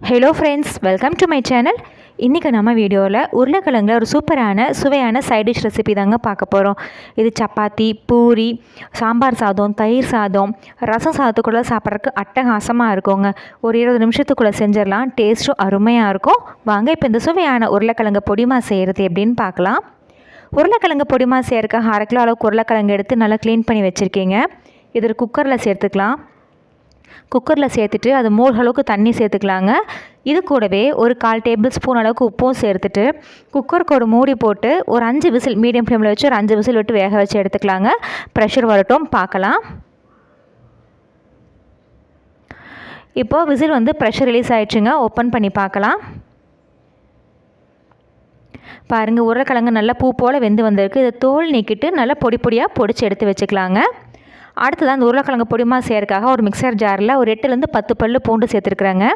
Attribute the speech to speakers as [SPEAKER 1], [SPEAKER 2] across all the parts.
[SPEAKER 1] Hello friends welcome to my channel இன்றைக்கி நம்ம வீடியோவில் உருளைக்கிழங்குல ஒரு சூப்பரான சுவையான சைட் டிஷ் ரெசிபி தாங்க பார்க்க போகிறோம் இது சப்பாத்தி பூரி சாம்பார் சாதம் தயிர் சாதம் ரசம் சாதத்துக்குள்ளே சாப்பிட்றதுக்கு அட்டகாசமாக இருக்குங்க. ஒரு இருபது நிமிஷத்துக்குள்ளே செஞ்சிடலாம். டேஸ்ட்டும் அருமையாக இருக்கும். வாங்க இப்போ இந்த சுவையான உருளைக்கிழங்கு பொடிமா செய்கிறது எப்படின்னு பார்க்கலாம். உருளைக்கிழங்கு பொடிமா செய்யறதுக்கு அரை கிலோ அளவுக்கு உருளைக்கிழங்கு எடுத்து நல்லா க்ளீன் பண்ணி வச்சுருக்கீங்க. இதில் குக்கரில் சேர்த்துக்கலாம். குக்கரில் சேர்த்துட்டு அது மூழ்க அளவுக்கு தண்ணி சேர்த்துக்கலாங்க. இது கூடவே ஒரு கால் டேபிள் ஸ்பூன் அளவுக்கு உப்பும் சேர்த்துட்டு குக்கருக்கு ஒரு மூடி போட்டு ஒரு அஞ்சு விசில் மீடியம் ஃப்ளேமில் வச்சு ஒரு அஞ்சு விசில் விட்டு வேக வச்சு எடுத்துக்கலாங்க. ப்ரெஷர் வரட்டும் பார்க்கலாம் இப்போது விசில் வந்து ப்ரெஷர் ரிலீஸ் ஆகிடுச்சுங்க ஓப்பன் பண்ணி பார்க்கலாம் பாருங்கள் உருளைக்கிழங்கு நல்லா பூ போல் வெந்து வந்திருக்கு. இதை தோல் நீக்கிட்டு நல்லா பொடி பொடியாக பொடிச்சு எடுத்து வச்சுக்கலாங்க. அடுத்ததாக அந்த உருளைக்கிழங்கு பொடிமா செய்யறதுக்காக ஒரு மிக்சர் ஜாரில் ஒரு எட்டுலேருந்து பத்து பல் பூண்டு சேர்த்துருக்குறாங்க.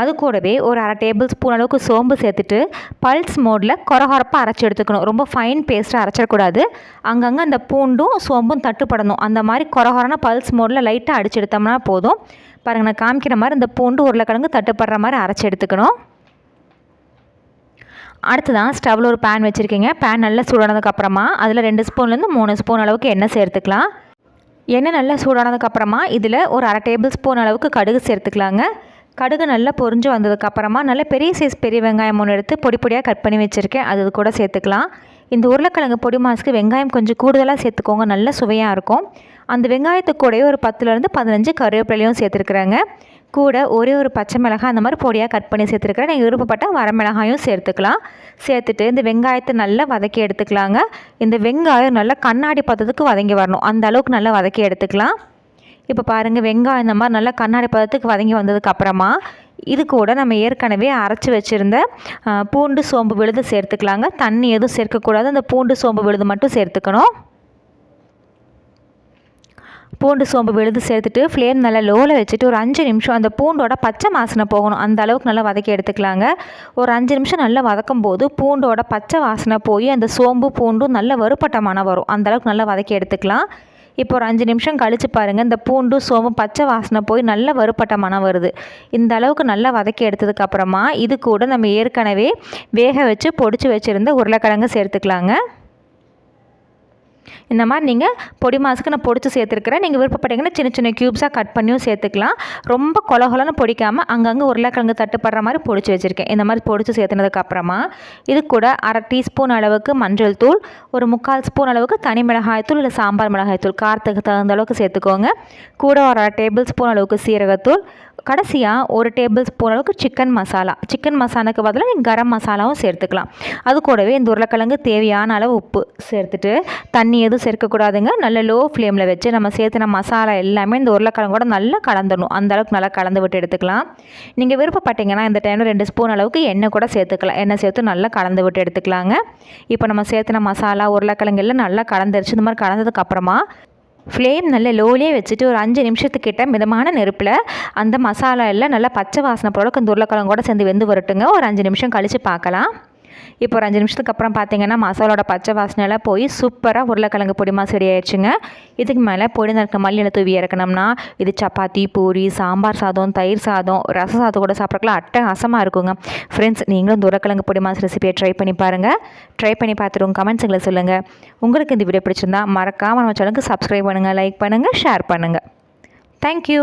[SPEAKER 1] அது கூடவே ஒரு அரை டேபிள் ஸ்பூன் அளவுக்கு சோம்பு சேர்த்துட்டு பல்ஸ் மோடில் கொரகொரப்பாக அரைச்சி எடுத்துக்கணும். ரொம்ப ஃபைன் பேஸ்ட்டாக அரைச்சிடக்கூடாது. அங்கங்கே அந்த பூண்டும் சோம்பும் தட்டுப்படணும். அந்த மாதிரி கொரகொரனா பல்ஸ் மோடில் லைட்டாக அடிச்சு எடுத்தோம்னா போதும். பாருங்கள் நான் காமிக்கிற மாதிரி இந்த பூண்டு உருளைக்கிழங்கு தட்டுப்படுற மாதிரி அரைச்சி எடுத்துக்கணும். அடுத்ததான் ஸ்டவ்வில் ஒரு பேன் வச்சுருக்கீங்க. பேன் நல்லா சூடானதுக்கப்புறமா அதில் ரெண்டு ஸ்பூன்லேருந்து மூணு ஸ்பூன் அளவுக்கு எண்ணெய் சேர்த்துக்கலாம். எண்ணெய் நல்லா சூடானதுக்கப்புறமா இதில் ஒரு அரை டேபிள் ஸ்பூன் அளவுக்கு கடுகு சேர்த்துக்கலாங்க. கடுகு நல்லா பொரிஞ்சு வந்ததுக்கப்புறமா நல்ல பெரிய சைஸ் பெரிய வெங்காயம் ஒன்று எடுத்து பொடி பொடியாக கட் பண்ணி வச்சுருக்கேன். அது கூட சேர்த்துக்கலாம். இந்த உருளைக்கிழங்கு பொடி மாசுக்கு வெங்காயம் கொஞ்சம் கூடுதலாக சேர்த்துக்கோங்க நல்ல சுவையாக இருக்கும். அந்த வெங்காயத்து கூடயே ஒரு பத்துலேருந்து பதினஞ்சு கருவேப்பிலையும் சேர்த்துருக்குறாங்க. கூட ஒரே ஒரு பச்சை மிளகாய் அந்த மாதிரி பொடியாக கட் பண்ணி சேர்த்துருக்குறேன். நீங்கள் விருப்பப்பட்டால் வரமிளகாயும் சேர்த்துக்கலாம். சேர்த்துட்டு இந்த வெங்காயத்தை நல்லா வதக்கி எடுத்துக்கலாங்க. இந்த வெங்காயம் நல்லா கண்ணாடி பதத்துக்கு வதங்கி வரணும். அந்த அளவுக்கு நல்லா வதக்கி எடுத்துக்கலாம். இப்போ பாருங்கள் வெங்காயம் இந்த மாதிரி நல்லா கண்ணாடி பதத்துக்கு வதங்கி வந்ததுக்கப்புறமா இது கூட நம்ம ஏற்கனவே அரைச்சி வச்சுருந்த பூண்டு சோம்பு விழுது சேர்த்துக்கலாங்க. தண்ணி எதுவும் சேர்க்கக்கூடாது. அந்த பூண்டு சோம்பு விழுது மட்டும் சேர்த்துக்கணும். பூண்டு சோம்பு விழுது சேர்த்துட்டு ஃப்ளேம் நல்லா லோவில் வச்சுட்டு ஒரு அஞ்சு நிமிஷம் அந்த பூண்டோட பச்சை வாசனை போகணும். அந்த அளவுக்கு நல்லா வதக்கி எடுத்துக்கலாங்க. ஒரு அஞ்சு நிமிஷம் நல்லா வதக்கும் போது பூண்டோட பச்சை வாசனை போய் அந்த சோம்பு பூண்டும் நல்ல வறுப்பட்ட மனம் வரும். அந்த அளவுக்கு நல்லா வதக்கி எடுத்துக்கலாம். இப்போ ஒரு அஞ்சு நிமிஷம் கழித்து பாருங்கள் இந்த பூண்டு சோம்பு பச்சை வாசனை போய் நல்ல வறுப்பட்ட மனம் வருது. இந்த அளவுக்கு நல்லா வதக்கி எடுத்ததுக்கப்புறமா இது கூட நம்ம ஏற்கனவே வேக வச்சு பொடிச்சு வச்சுருந்த உருளைக்கிழங்கு சேர்த்துக்கலாங்க. இந்த மாதிரி நீங்கள் பொடி மாசுக்கு நான் பொடிச்சு சேர்த்துருக்குறேன். நீங்கள் விருப்பப்பட்டீங்கன்னா சின்ன சின்ன க்யூப்ஸாக கட் பண்ணியும் சேர்த்துக்கலாம். ரொம்ப கொலகொலன்னு பொடிக்காமல் அங்கங்கே உருளைக்கிழங்கு தட்டுப்படுற மாதிரி பொடிச்சு வச்சுருக்கேன். இந்த மாதிரி பொடிச்சு சேர்த்துனதுக்கப்புறமா இது கூட அரை டீஸ்பூன் அளவுக்கு மஞ்சள் தூள் ஒரு முக்கால் ஸ்பூன் அளவுக்கு தனி மிளகாய் தூள் இல்லை சாம்பார் மிளகாய் தூள். காரத்துக்கு தகுந்த அளவுக்கு சேர்த்துக்கோங்க. கூட ஒரு அரை டேபிள் ஸ்பூன் அளவுக்கு சீரகத்தூள் கடைசியாக ஒரு டேபிள் ஸ்பூன் அளவுக்கு சிக்கன் மசாலா சிக்கன் மசாலாக்கு பதிலாக நீங்கள் கரம் மசாலாவும் சேர்த்துக்கலாம். அது கூடவே இந்த உருளைக்கிழங்கு தேவையான அளவு உப்பு சேர்த்துட்டு தண்ணி எதுவும் சேர்க்கக்கூடாதுங்க. நல்ல லோ ஃப்ளேமில் வச்சு நம்ம சேர்த்துன மசாலா எல்லாமே இந்த உருளைக்கிழங்கோட நல்லா கலந்துடணும். அந்த அளவுக்கு நல்லா கலந்து விட்டு எடுத்துக்கலாம். நீங்கள் விருப்பப்பட்டீங்கன்னா இந்த டைமில் ரெண்டு ஸ்பூன் அளவுக்கு எண்ணெய் கூட சேர்த்துக்கலாம். எண்ணெய் சேர்த்து நல்லா கலந்து விட்டு எடுத்துக்கலாங்க. இப்போ நம்ம சேர்த்துன மசாலா உருளைக்கிழங்கு எல்லாம் நல்லா கலந்துருச்சு. இந்த மாதிரி கலந்ததுக்கப்புறமா ஃப்ளேம் நல்ல லோலே வச்சுட்டு ஒரு அஞ்சு நிமிஷத்துக்கிட்ட மிதமான நெருப்பில் அந்த மசாலா எல்லாம் நல்லா பச்சை வாசனை போல அந்த உருளைக்கிழங்கோட சேர்ந்து வெந்து வரட்டுங்க. ஒரு அஞ்சு நிமிஷம் கழித்து பார்க்கலாம். இப்போ ஒரு அஞ்சு நிமிஷத்துக்கு அப்புறம் பார்த்தீங்கன்னா மசாலோட பச்சை வாசனையெல்லாம் போய் சூப்பராக உருளைக்கிழங்கு பொடிமா மாசு ஆயிடுச்சுங்க. இதுக்கு மேலே பொடி நறுக்க மல்லியில் தூவி இறக்கணும்னா இது சப்பாத்தி பூரி சாம்பார் சாதம் தயிர் சாதம் ரச சாதம் கூட சாப்பிட்றதுக்குலாம் அட்டகாசமாக இருக்குங்க. ஃப்ரெண்ட்ஸ் நீங்களும் இந்த உருளைக்கிழங்கு பொடி ரெசிபியை ட்ரை பண்ணி பாருங்கள் ட்ரை பண்ணி பார்த்துட்டு உங்கள் கமெண்ட்ஸுங்களை சொல்லுங்கள் உங்களுக்கு இந்த வீடியோ பிடிச்சிருந்தா மறக்காமல் நம்ம சேனலுக்கு சப்ஸ்கிரைப் பண்ணுங்கள் லைக் பண்ணுங்கள் ஷேர் பண்ணுங்கள் தேங்க்யூ